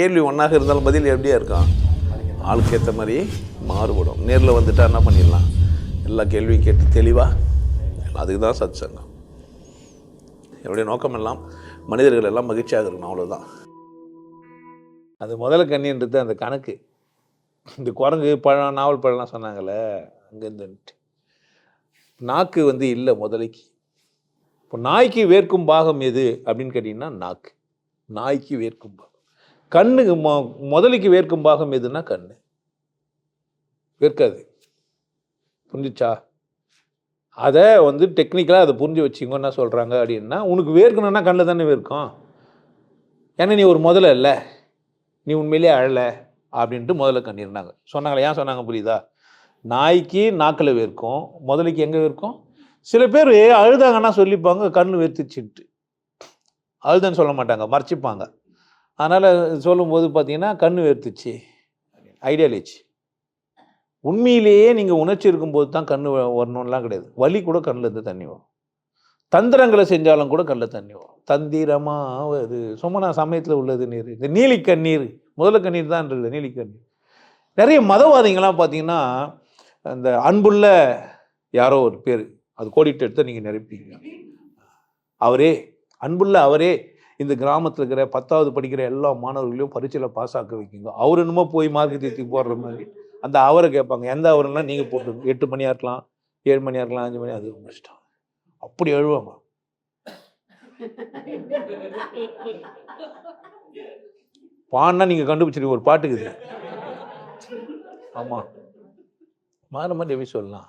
கேள்வி ஒன்றாக இருந்தாலும் பதில் எப்படியா இருக்கும்? ஆளுக்கு ஏற்ற மாதிரி மாறுபடும். நேரில் வந்துட்டால் என்ன பண்ணிடலாம்? எல்லா கேள்வியும் கேட்டு தெளிவாக அதுக்கு தான் சத் சங்கம் என்னுடைய நோக்கம் எல்லாம் மனிதர்கள் எல்லாம் மகிழ்ச்சியாக இருக்கணும் அவ்வளோதான் அது முதல்ல கண்ணின்றது அந்த கணக்கு. இந்த குரங்கு பழம் நாவல் பழம்லாம் சொன்னாங்கல்ல அங்கேருந்து நாக்கு வந்து இல்லை முதலைக்கு. இப்போ நாய்க்கு வேர்க்கும் பாகம் எது அப்படின்னு கேட்டிங்கன்னா நாக்கு. நாய்க்கு வேர்க்கும் பாகம். கண்ணுக்கு மொ முதலுக்கு வேர்க்கும் பாகம் எதுனா கண்ணு. வேர்க்காது. புரிஞ்சுச்சா? அதை வந்து டெக்னிக்கலாக அதை புரிஞ்சு வச்சுங்க என்ன சொல்கிறாங்க அப்படின்னா உனக்கு வேர்க்கணும்னா கண்ணில் தானே வேர்க்கும். ஏன்னா நீ ஒரு முதல்ல இல்லை. நீ உண்மையிலேயே அழலை அப்படின்ட்டு முதல்ல கண்ணிருந்தாங்க சொன்னாங்களே? ஏன் சொன்னாங்க புரியுதா? நாய்க்கு நாக்கில் வேர்க்கும். முதலைக்கு எங்கே வேர்க்கும்? சில பேர் அழுதாங்கன்னா சொல்லிப்பாங்க கண் வேர்த்துச்சுன்ட்டு. அழுதான்னு சொல்ல மாட்டாங்க மறைச்சிப்பாங்க. அதனால் சொல்லும்போது பார்த்தீங்கன்னா கண் வேர்த்துச்சு. ஐடியாலேஜ் உண்மையிலேயே நீங்கள் உணர்ச்சி இருக்கும்போது தான் கண் வரணும்லாம் கிடையாது. வலி கூட கண்ணில் இருந்து தண்ணி வரும். தந்திரங்களை செஞ்சாலும் கூட கண்ணில் தண்ணி வரும். தந்திரமாவது. சும்மா நான் சமயத்தில் உள்ளது நீர். இந்த நீலி கண்ணீர் முதல்ல கண்ணீர் தான் இருக்குது நீலி கண்ணீர் நிறைய மதவாதிகள்லாம் பார்த்தீங்கன்னா அந்த அன்புள்ள யாரோ ஒரு பேர். அது கோடிட்டு எடுத்து நீங்கள் நிரப்பிங்க அவரே அன்புள்ள அவரே இந்த கிராமத்தில் இருக்கிற பத்தாவது படிக்கிற எல்லா மாணவர்களையும் பரீட்சையில் பாஸ் ஆக்க வைக்குங்க. அவர் என்னமோ போய் மார்க்கு தீர்த்தி போடுற மாதிரி. அந்த அவரை கேட்பாங்க எந்த அவர்னா நீங்கள் போட்டு எட்டு மணியாக இருக்கலாம் ஏழு மணியாக இருக்கலாம் அஞ்சு மணி அது உங்க இஷ்டம். அப்படி எழுவாங்க பான்னா நீங்கள் கண்டுபிடிச்சிருக்க ஒரு பாட்டுக்குது ஆமாம் மாற மாதிரி எப்படி சொல்லலாம்?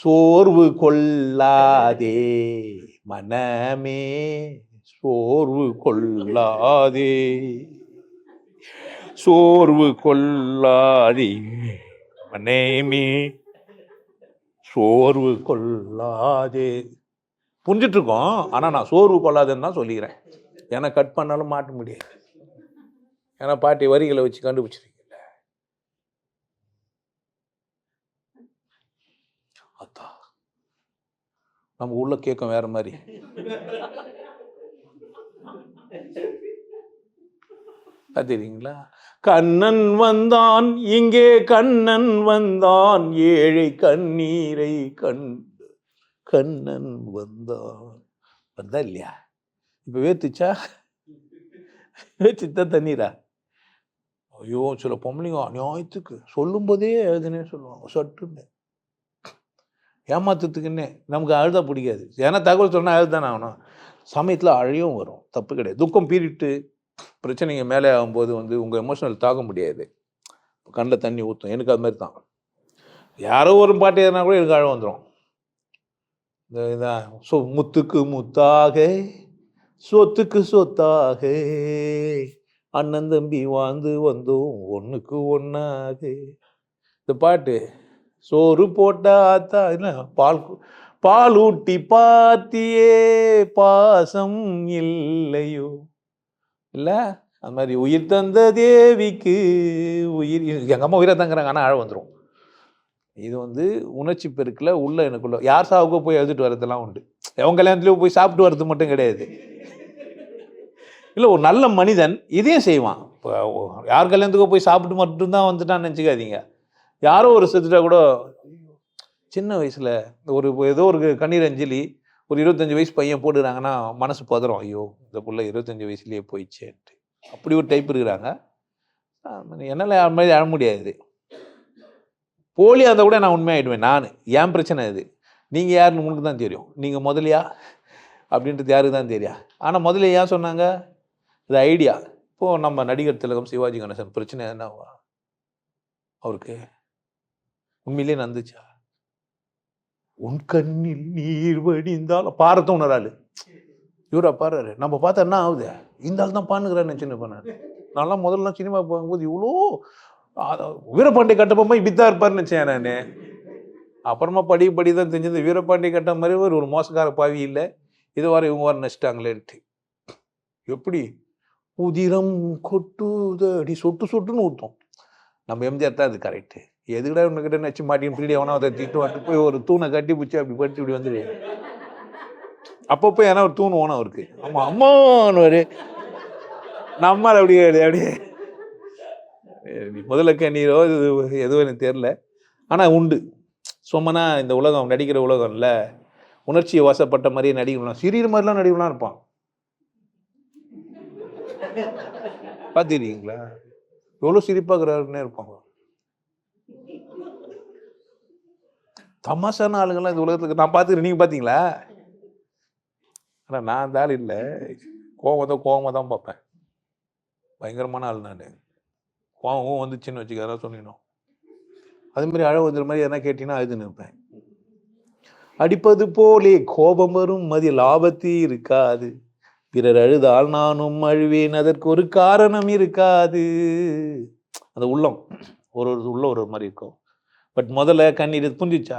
சோர்வு கொள்ளாதே மனமே சோர்வு கொள்ளாதே. சோர்வு கொள்ளாதே மனமே சோர்வு கொள்ளாதே. புரிஞ்சிட்டு இருக்கோம் ஆனால் நான் சோர்வு கொள்ளாதேன்னு தான் சொல்லிக்கிறேன். ஏன்னா கட் பண்ணாலும் மாட்ட முடியாது. ஏன்னா பாட்டி வரிகளை வச்சு கண்டுபிடிச்சிருக்கேன். அத்தா நம்ம உள்ள கேட்கும் வேற மாதிரி. தெரியுங்களா? கண்ணன் வந்தான் இங்கே கண்ணன் வந்தான் ஏழை கண்ணீரை கண்டு கண்ணன் வந்தான். வந்தா இல்லையா? இப்போ வேத்துச்சா வேத்துத்தான் தண்ணீரா? ஐயோ சில பொம்பளைங்க நியாயத்துக்கு சொல்லும்போதே எதுனே சொல்லுவாங்க சட்டுன்னு. ஏமாத்துறதுக்குன்னே நமக்கு அழுதா பிடிக்காது. ஏன்னா தகவல் சொன்னால் அழுதானே ஆகணும். சமயத்தில் அழையும் வரும். தப்பு கிடையாது. துக்கம் பீறிட்டு பிரச்சனைங்க மேலே ஆகும்போது வந்து உங்கள் எமோஷனல் தாக்க முடியாது. கண்ணில் தண்ணி ஊற்றும் எனக்கு அது மாதிரி தான் யாரோ ஒரு பாட்டு எதுனா கூட எனக்கு அழ வந்துடும் இந்த இதான் சொ முத்துக்கு முத்தாக சொத்துக்கு சொத்தாக அண்ணன் தம்பி வாழ்ந்து வந்தோம் ஒன்றுக்கு ஒன்றாக இந்த பாட்டு சோறு போட்டா ஆத்தா என்ன? பால் பால் ஊட்டி பாத்தியே பாசம் இல்லையோ? இல்லை? அது மாதிரி உயிர் தந்த தேவிக்கு உயிர் எங்கள் அம்மா உயிரை தங்குறாங்க ஆனால் ஆழ வந்துடும் இது வந்து உணர்ச்சி பெருக்கில் உள்ள எனக்குள்ள யார் சாவுக்கோ போய் எழுதிட்டு வரதெல்லாம் உண்டு. எவன் கல்யாணத்துலேயும் போய் சாப்பிட்டு வரது மட்டும் கிடையாது. இல்லை ஒரு நல்ல மனிதன் இதையும் செய்வான். இப்போ யார் கல்யாணத்துக்கோ போய் சாப்பிட்டு மட்டும்தான் வந்துட்டான்னு நினச்சிக்காதீங்க. யாரோ ஒரு செத்துட்டா கூட சின்ன வயசில் ஒரு ஏதோ ஒரு கண்ணீர் அஞ்சலி ஒரு இருபத்தஞ்சி வயசு பையன் போட்டுக்கிறாங்கன்னா மனசு பதறும். ஐயோ இந்த பிள்ளை இருபத்தஞ்சி வயசுலேயே போயிடுச்சேன்ட்டு. அப்படி ஒரு டைப் இருக்கிறாங்க. என்னால் யார் மாதிரி அழ முடியாது. போலியாக இருந்தால் கூட நான் உண்மையாகிடுவேன் நான். ஏன் பிரச்சனை இது? நீங்கள் யாருன்னு உங்களுக்கு தான் தெரியும். நீங்கள் முதலியா? அப்படின்றது யாருக்கு தான் தெரியும் ஆனால் முதல்ல ஏன் சொன்னாங்க? இது ஐடியா இப்போது நம்ம நடிகர் திலகம் சிவாஜி கணேசன் பிரச்சனை என்னவா? அவருக்கு உண்மையிலே நந்துச்சா? உன் கண்ணில் நீர் வடிந்தால் பாரத்தை உணராளு. இவரா பாடுறாரு. நம்ம பார்த்தா என்ன ஆகுது? இந்த ஆள் தான் பாண்டுக்கிறான்னு சின்ன பண்ணாரு நான்லாம் முதல்ல சினிமா போகும்போது இவ்வளோ வீரபாண்டிய வீரபாண்டி கட்டப்பமா இப்படித்தான் இருப்பார்னு நினச்சேன் நான். அப்புறமா படி படி தான் தெரிஞ்சது. வீரபாண்டி கட்ட மாதிரி ஒரு ஒரு மோசக்கார பாவி இல்லை. இது வர இவங்க வர நடிச்சிட்டாங்களேன்ட்டு எப்படி? உதிரம் கொட்டுதடி சொட்டு சொட்டுன்னு ஊற்றும் நம்ம எம்ஜிஆர் தான் அது கரெக்டு எதுக்கடா உன்கிட்ட நச்சு மாட்டின்னு பின்னாடி அவனா அதை திட்டு வந்துட்டு போய் ஒரு தூணை கட்டி பிடிச்சி அப்படி படுத்து இப்படி வந்துடு அப்பப்போ ஏன்னா ஒரு தூண் ஓனம் அவருக்கு ஆமாம் அம்மான்னு ஒரு நம்மால் அப்படியே. அப்படியே நீ முதல்ல கண்ணீரோ இது எதுவும் எனக்கு தெரில ஆனால் உண்டு. சும்மனா இந்த உலகம் நடிக்கிற உலகம் இல்லை. உணர்ச்சியை வசப்பட்ட மாதிரியே நடிக்கலாம் சிறிய மாதிரிலாம் நடிக்கலாம் இருப்பான். பார்த்துருக்கீங்களா? எவ்வளோ சிரிப்பாகிறாருன்னே இருப்பாங்க. தமாசான ஆளுங்கெல்லாம் இந்த உலகத்துக்கு நான் பார்த்துக்கிறேன் நீங்கள் பார்த்தீங்களா? ஆனால் நான் அந்த ஆள் இல்லை. கோவம் தான் கோவமாக தான் பார்ப்பேன். பயங்கரமான ஆள் நான். கோவம் வந்துச்சுன்னு வச்சுக்க அதெல்லாம் சொல்லிடணும் அதுமாரி அழகு அழ வந்துற மாதிரி எதனா கேட்டிங்கன்னா அழுது நிற்பேன் அடிப்பது போலே கோபம் வரும் மதி லாபத்தே இருக்காது. பிறர் அழுதால் நானும் அழுவேன் அதற்கு ஒரு காரணம் இருக்காது. அந்த உள்ளம் ஒரு ஒரு உள்ள ஒரு ஒரு மாதிரி இருக்கும். பட் முதல்ல கண்ணீர் புரிஞ்சிச்சா?